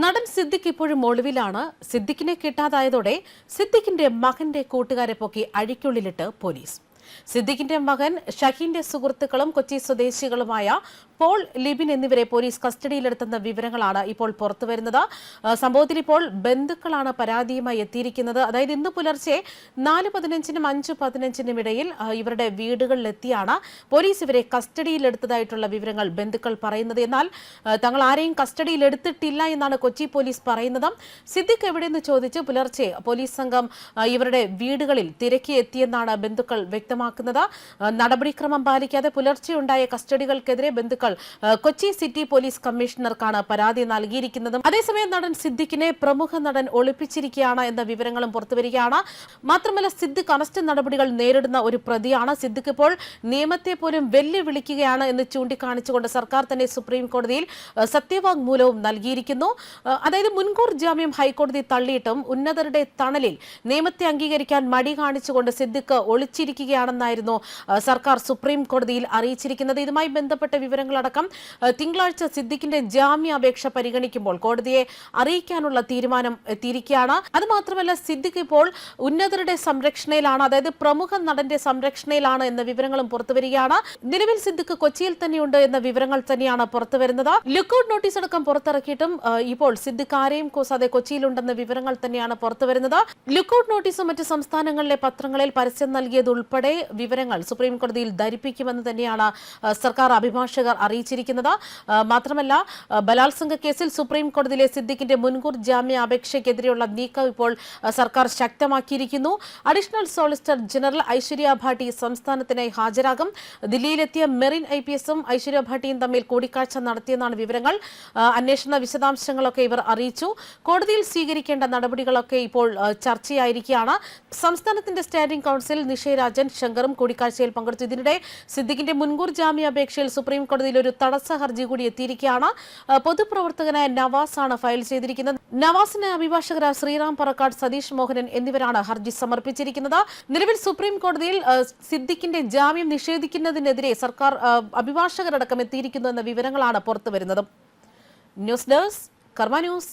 നടൻ സിദ്ദിഖ് ഇപ്പോഴും ഒളിവിലാണ്. സിദ്ദിഖിനെ കിട്ടാതായതോടെ സിദ്ദിഖിന്റെ മകന്റെ കൂട്ടുകാരെ പൊക്കി അഴിക്കുള്ളിലിട്ട് പോലീസ്. സിദ്ദിഖിന്റെ മകൻ ഷഹീന്റെ സുഹൃത്തുക്കളും കൊച്ചി സ്വദേശികളുമായ പോൾ ലിബിൻ എന്നിവരെ പോലീസ് കസ്റ്റഡിയിലെടുത്തെന്ന വിവരങ്ങളാണ് ഇപ്പോൾ പുറത്തുവരുന്നത്. സംഭവത്തിൽ ഇപ്പോൾ ബന്ധുക്കളാണ് പരാതിയുമായി എത്തിയിരിക്കുന്നത്. അതായത് ഇന്ന് പുലർച്ചെ നാല് പതിനഞ്ചിനും അഞ്ച് പതിനഞ്ചിനും ഇടയിൽ ഇവരുടെ വീടുകളിലെത്തിയാണ് പോലീസ് ഇവരെ കസ്റ്റഡിയിലെടുത്തതായിട്ടുള്ള വിവരങ്ങൾ ബന്ധുക്കൾ പറയുന്നത്. എന്നാൽ തങ്ങൾ ആരെയും കസ്റ്റഡിയിലെടുത്തിട്ടില്ല എന്നാണ് കൊച്ചി പോലീസ് പറയുന്നത്. സിദ്ദിഖ് എവിടെയെന്ന് ചോദിച്ച് പുലർച്ചെ പോലീസ് സംഘം ഇവരുടെ വീടുകളിൽ തിരക്കി എത്തിയെന്നാണ് ബന്ധുക്കൾ വ്യക്തമാക്കുന്നത്. നടപടിക്രമം പാലിക്കാതെ പുലർച്ചെ ഉണ്ടായ കസ്റ്റഡികൾക്കെതിരെ ബന്ധുക്കൾ കൊച്ചി സിറ്റി പോലീസ് കമ്മീഷണർക്കാണ് പരാതി നൽകിയിരിക്കുന്നത്. അതേസമയം നടൻ സിദ്ദിഖിനെ പ്രമുഖ നടൻ ഒളിപ്പിച്ചിരിക്കുകയാണ് എന്ന വിവരങ്ങളും പുറത്തുവരികയാണ്. മാത്രമല്ല സിദ്ദിഖ് അറസ്റ്റ് നടപടികൾ നേരിടുന്ന ഒരു പ്രതിയാണ്. സിദ്ദിഖ് ഇപ്പോൾ നിയമത്തെ പോലും വെല്ലുവിളിക്കുകയാണ് എന്ന് ചൂണ്ടിക്കാണിച്ചുകൊണ്ട് സർക്കാർ തന്നെ സുപ്രീം കോടതിയിൽ സത്യവാങ്മൂലവും നൽകിയിരിക്കുന്നു. അതായത് മുൻകൂർ ജാമ്യം ഹൈക്കോടതി തള്ളിയിട്ടും ഉന്നതരുടെ തണലിൽ നിയമത്തെ അംഗീകരിക്കാൻ മടി കാണിച്ചുകൊണ്ട് സിദ്ദിഖ് ഒളിച്ചിരിക്കുകയാണെന്നായിരുന്നു സർക്കാർ സുപ്രീം കോടതിയിൽ അറിയിച്ചിരിക്കുന്നത്. ഇതുമായി ബന്ധപ്പെട്ട വിവരങ്ങളടക്കം ആ, തിങ്കളാഴ്ച സിദ്ദിഖിന്റെ ജാമ്യാപേക്ഷ പരിഗണിക്കുമ്പോൾ കോടതിയെ അറിയിക്കാനുള്ള തീരുമാനം എത്തിയിരിക്കുകയാണ്. അത് മാത്രമല്ല സിദ്ദിഖ് ഇപ്പോൾ ഉന്നതരുടെ സംരക്ഷണയിലാണ് അതായത് പ്രമുഖ നടന്റെ സംരക്ഷണയിലാണ് എന്ന വിവരങ്ങളും പുറത്തുവരികയാണ് നിലവിൽ സിദ്ദിഖ് കൊച്ചിയിൽ തന്നെയുണ്ട് എന്ന വിവരങ്ങൾ തന്നെയാണ് പുറത്തുവരുന്നത് ലുക്കൌട്ട് നോട്ടീസ് അടക്കം പുറത്തിറക്കിയിട്ടും ഇപ്പോൾ സിദ്ദിഖ് ആരെയും കൂസാതെ കൊച്ചിയിലുണ്ടെന്ന വിവരങ്ങൾ തന്നെയാണ് പുറത്തുവരുന്നത് ലുക്കൌട്ട് നോട്ടീസും മറ്റ് സംസ്ഥാനങ്ങളിലെ പത്രങ്ങളിൽ പരസ്യം നൽകിയതുൾപ്പെടെ വിവരങ്ങൾ സുപ്രീം കോടതിയിൽ ധരിപ്പിക്കുമെന്ന് തന്നെയാണ് സർക്കാർ അഭിഭാഷകർ അറിയിച്ചിരിക്കുന്നത്. മാത്രമല്ല ബലാത്സംഗ കേസിൽ സുപ്രീം കോടതിയിലെ സിദ്ദിഖിന്റെ മുൻകൂർ ജാമ്യ അപേക്ഷയ്ക്കെതിരെയുള്ള നീക്കം ഇപ്പോൾ സർക്കാർ ശക്തമാക്കിയിരിക്കുന്നു. Additional solicitor general Aishwarya Bhati സംസ്ഥാനത്തിനായി ഹാജരാകും. ദില്ലിയിലെത്തിയ മെറിൻ ഐ പി എസും ഐശ്വര്യ ഭാട്ടിയും തമ്മിൽ കൂടിക്കാഴ്ച നടത്തിയെന്നാണ് വിവരങ്ങൾ. അന്വേഷണ വിശദാംശങ്ങളൊക്കെ ഇവർ അറിയിച്ചു. കോടതിയിൽ സ്വീകരിക്കേണ്ട നടപടികളൊക്കെ ഇപ്പോൾ ചർച്ചയായിരിക്കുകയാണ്. സംസ്ഥാനത്തിന്റെ സ്റ്റാൻഡിംഗ് കൗൺസിൽ നിഷയരാജൻ ശങ്കറും കൂടിക്കാഴ്ചയിൽ പങ്കെടുത്തു. ഇതിനിടെ സിദ്ദിഖിന്റെ മുൻകൂർ ജാമ്യാപേക്ഷയിൽ സുപ്രീം ഒരു തടസ്സ ഹർജി കൂടി എത്തിയിരിക്കുകയാണ്. പൊതുപ്രവർത്തകനായ ആണ് ഫയൽ ചെയ്തിരിക്കുന്നത്. നവാസിന് അഭിഭാഷകരായ ശ്രീറാം പറക്കാട് സതീഷ് മോഹനൻ എന്നിവരാണ് ഹർജി സമർപ്പിച്ചിരിക്കുന്നത്. നിലവിൽ സുപ്രീം കോടതിയിൽ സിദ്ദിഖിന്റെ ജാമ്യം നിഷേധിക്കുന്നതിനെതിരെ സർക്കാർ അഭിഭാഷകരടക്കം എത്തിയിരിക്കുന്നു എന്ന വിവരങ്ങളാണ് പുറത്തുവരുന്നത്. News desk Karma news.